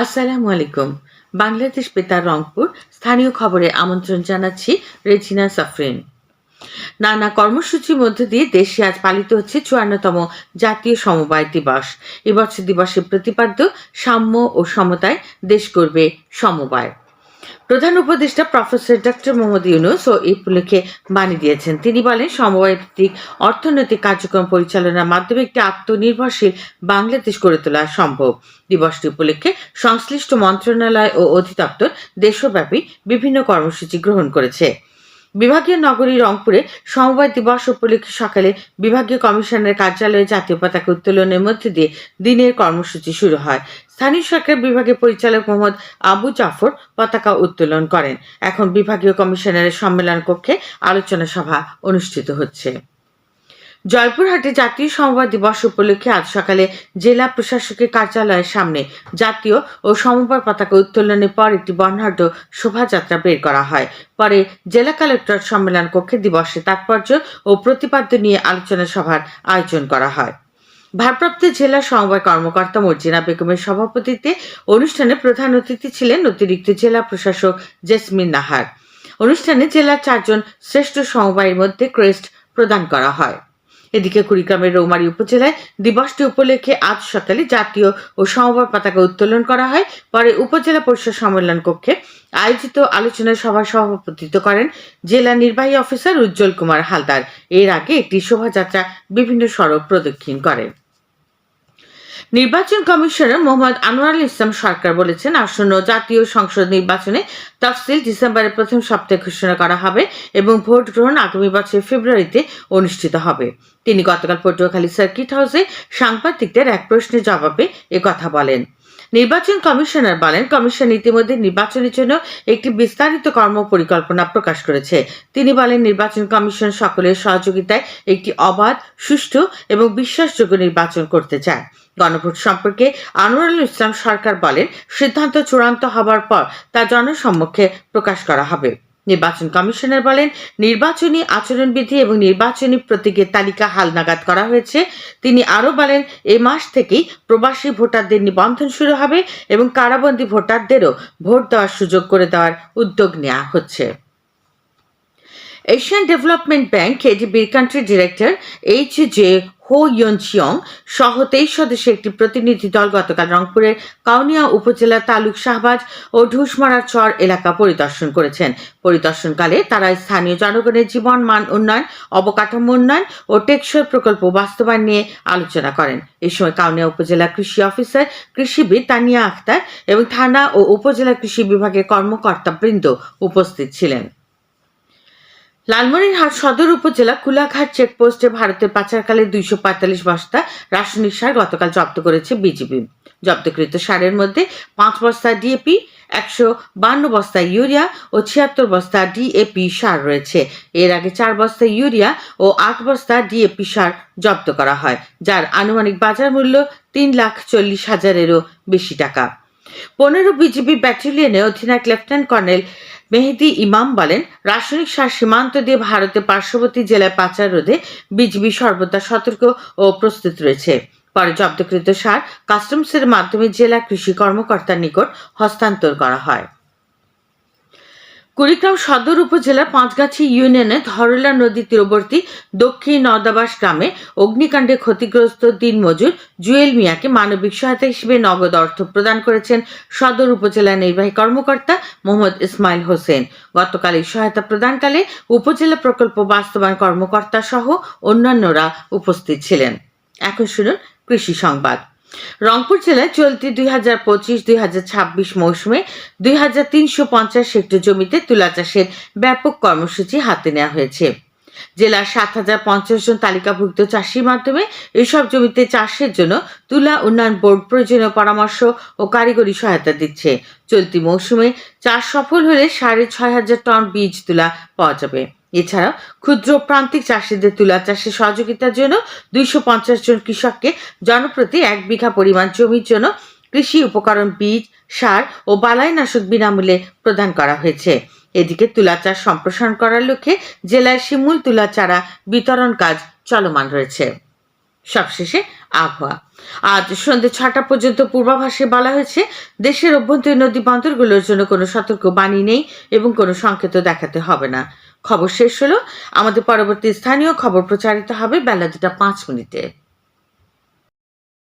আসসালামু আলাইকুম। বাংলাদেশ বেতার রংপুর স্থানীয় খবরে আমন্ত্রণ জানাচ্ছি রেজিনা সাফরিন। নানা কর্মসূচির মধ্যে দিয়ে দেশে আজ পালিত হচ্ছে চুয়ান্নতম জাতীয় সমবায় দিবস। এবছর দিবসের প্রতিপাদ্য সাম্য ও সমতায় দেশ করবে সমবায়। প্রধান উপদেষ্টা প্রফেসর ডক্টর মোহাম্মদ ইউনুস ও এই উপলক্ষে বাণী দিয়েছেন। তিনি বলেন সমবায় অর্থনৈতিক কার্যক্রম পরিচালনার মাধ্যমে একটি আত্মনির্ভরশীল বাংলাদেশ গড়ে তোলা সম্ভব। দিবসটি উপলক্ষে সংশ্লিষ্ট মন্ত্রণালয় ও অধিদপ্তর দেশব্যাপী বিভিন্ন কর্মসূচি গ্রহণ করেছে। বিভাগীয় নগরী রংপুরে সমবায় দিবস উপলক্ষে সকালে বিভাগীয় কমিশনের কার্যালয়ে জাতীয় পতাকা উত্তোলনের মধ্যে দিয়ে দিনের কর্মসূচি শুরু হয়। স্থানীয় সরকার বিভাগের পরিচালক মোহাম্মদ আবু জাফর পতাকা উত্তোলন করেন। এখন বিভাগীয় কমিশনারের সম্মেলন কক্ষে আলোচনা সভা অনুষ্ঠিত হচ্ছে। জয়পুরহাটে জাতীয় সমবায় দিবস উপলক্ষে আজ সকালে জেলা প্রশাসকের কার্যালয়ের সামনে জাতীয় ও সমবায় পতাকা উত্তোলনের পর একটি বর্ণাঢ্য শোভাযাত্রা বের করা হয়। পরে জেলা কালেক্টর সম্মেলন কক্ষে দিবসের তাৎপর্য ও প্রতিপাদ্য নিয়ে আলোচনা সভার আয়োজন করা হয়। ভারপ্রাপ্ত জেলা সমবায় কর্মকর্তা মর্জিনা বেগমের সভাপতিত্বে অনুষ্ঠানে প্রধান অতিথি ছিলেন অতিরিক্ত জেলা প্রশাসক জেসমিন নাহার। অনুষ্ঠানে জেলার চারজন শ্রেষ্ঠ সমবায়ের মধ্যে ক্রেস্ট প্রদান করা হয়। এদিকে কুড়িগ্রামের রৌমারী উপজেলায় দিবসটি উপলক্ষে আজ সকালে জাতীয় ও সমবায় পতাকা উত্তোলন করা হয়। পরে উপজেলা পরিষদ সম্মেলন কক্ষে আয়োজিত আলোচনা সভায় সভাপতিত্ব করেন জেলা নির্বাহী অফিসার উজ্জ্বল কুমার হালদার। এর আগে একটি শোভাযাত্রা বিভিন্ন সড়ক প্রদক্ষিণ করে নির্বাচন কমিশনার মোহাম্মদ আনোয়ারুল ইসলাম সরকার বলেছেন, আসন্ন জাতীয় সংসদ নির্বাচনে তফসিল ডিসেম্বরের প্রথম সপ্তাহে ঘোষণা করা হবে এবং ভোট গ্রহণ আগামী বছর ফেব্রুয়ারিতে অনুষ্ঠিত হবে। তিনি গতকাল পটুয়াখালী সার্কিট হাউসে সাংবাদিকদের এক প্রশ্নের জবাবে কথা বলেন। নির্বাচন কমিশনার বলেন, কমিশন ইতিমধ্যে নির্বাচনের জন্য একটি বিস্তারিত কর্ম পরিকল্পনা প্রকাশ করেছে। তিনি বলেন, নির্বাচন কমিশন সকলের সহযোগিতায় একটি অবাধ, সুষ্ঠু এবং বিশ্বাসযোগ্য নির্বাচন করতে চায়। গণভোট সম্পর্কে আনোয়ারুল ইসলাম সরকার বলেন, সিদ্ধান্ত চূড়ান্ত হবার পর তা জনসম্মুখে প্রকাশ করা হবে। নির্বাচন কমিশনার বলেন, নির্বাচনী আচরণবিধি এবং নির্বাচনী প্রতীকের তালিকা হালনাগাদ করা হয়েছে। তিনি আরও বলেন, এ মাস থেকেই প্রবাসী ভোটারদের নিবন্ধন শুরু হবে এবং কারাবন্দী ভোটারদেরও ভোট দেওয়ার সুযোগ করে দেওয়ার উদ্যোগ নেওয়া হচ্ছে। Asian development bank এডিবির country director H J Ho Yeonjeong সহ তেইশ সদস্যের একটি প্রতিনিধি দল গতকাল রংপুরের কাউনিয়া উপজেলা তালুক শাহবাজ ও ঢুসমারা চর এলাকা পরিদর্শন করেছেন। পরিদর্শনকালে তারা স্থানীয় জনগণের জীবন মান উন্নয়ন, অবকাঠামো উন্নয়ন ও টেকসই প্রকল্প বাস্তবায়ন নিয়ে আলোচনা করেন। এই সময় কাউনিয়া উপজেলা কৃষি অফিসার, কৃষিবিদ তানিয়া আখতার এবং থানা ও উপজেলা কৃষি বিভাগের কর্মকর্তা বৃন্দ উপস্থিত ছিলেন। লালমনিরহাট সদর উপজেলা কুলাঘাট চেকপোস্টে ভারতের পাচারকালে দুইশো পঁয়তাল্লিশ বস্তা রাসায়নিক সার গতকাল জব্দ করেছে বিজিবি জব্দকৃত সারের মধ্যে পাঁচ বস্তা ডিএপি একশো বান্ন বস্তা ইউরিয়া ও ছিয়াত্তর বস্তা ডিএপি সার রয়েছে। এর আগে চার বস্তা ইউরিয়া ও আট বস্তা ডিএপি সার জব্দ করা হয়, যার আনুমানিক বাজার মূল্য তিন লাখ চল্লিশ হাজারেরও বেশি টাকা। পনেরো বিজিবি ব্যাটালিয়নে অধিনায়ক লেফটেন্যান্ট কর্নেল মেহেদি ইমাম বলেন, রাসায়নিক সার সীমান্ত দিয়ে ভারতে পার্শ্ববর্তী জেলায় পাচার রোধে বিজিবি সর্বদা সতর্ক ও প্রস্তুত রয়েছে। পরে জব্দকৃত সার কাস্টমসের মাধ্যমে জেলা কৃষি কর্মকর্তার নিকট হস্তান্তর করা হয়। কুড়িগ্রাম সদর উপজেলার পাঁচগাছি ইউনিয়নে ধরলা নদী তীরবর্তী দক্ষিণ নদাবাস গ্রামে অগ্নিকাণ্ডে ক্ষতিগ্রস্ত দিন মজুর জুয়েল মিয়াকে মানবিক সহায়তা হিসেবে নগদ অর্থ প্রদান করেছেন সদর উপজেলা নির্বাহী কর্মকর্তা মোহাম্মদ ইসমাইল হোসেন। গতকাল এই সহায়তা প্রদানকালে উপজেলা প্রকল্প বাস্তবায়ন কর্মকর্তা সহ অন্যান্যরা উপস্থিত ছিলেন। এখন শুনুন কৃষি সংবাদ। রংপুর জেলায় চলতি দুই হাজার পঁচিশ, দুই হাজার ছাব্বিশ মৌসুমে দুই হাজার তিনশো পঞ্চাশ হেক্টর জমিতে তুলা চাষের ব্যাপক কর্মসূচি হাতে নেওয়া হয়েছে। জেলার সাত হাজার পঞ্চাশ জন তালিকাভুক্ত চাষির মাধ্যমে এসব জমিতে চাষের জন্য তুলা উন্নয়ন বোর্ড প্রয়োজনীয় পরামর্শ ও কারিগরি সহায়তা দিচ্ছে। চলতি মৌসুমে চাষ সফল হলে সাড়ে ছয় হাজার টন বীজ তুলা পাওয়া যাবে। এছাড়াও ক্ষুদ্র প্রান্তিক চাষিদের তুলা চাষে সহযোগিতার জন্য দুইশো পঞ্চাশ জন কৃষককে জনপ্রতি এক বিঘা পরিমাণ জমির জন্য কৃষি উপকরণ বীজ, সার ও বালাইনাশক বিনামূল্যে প্রদান করা হয়েছে। এদিকে তুলা চাষ সম্প্রসারণ করার লক্ষ্যে জেলায় শিমুল তুলা চারা বিতরণ কাজ চলমান রয়েছে। সবশেষে আবহাওয়া। আজ সন্ধ্যে ছটা পর্যন্ত পূর্বাভাসে বলা হয়েছে, দেশের অভ্যন্তরীণ নদী বন্দরগুলোর জন্য কোনো সতর্ক বাণী নেই এবং কোনো সংকেত দেখাতে হবে না। খবর শেষ হলো। আমাদের পরবর্তী স্থানীয় খবর প্রচারিত হবে বেলা দুটা পাঁচ মিনিটে।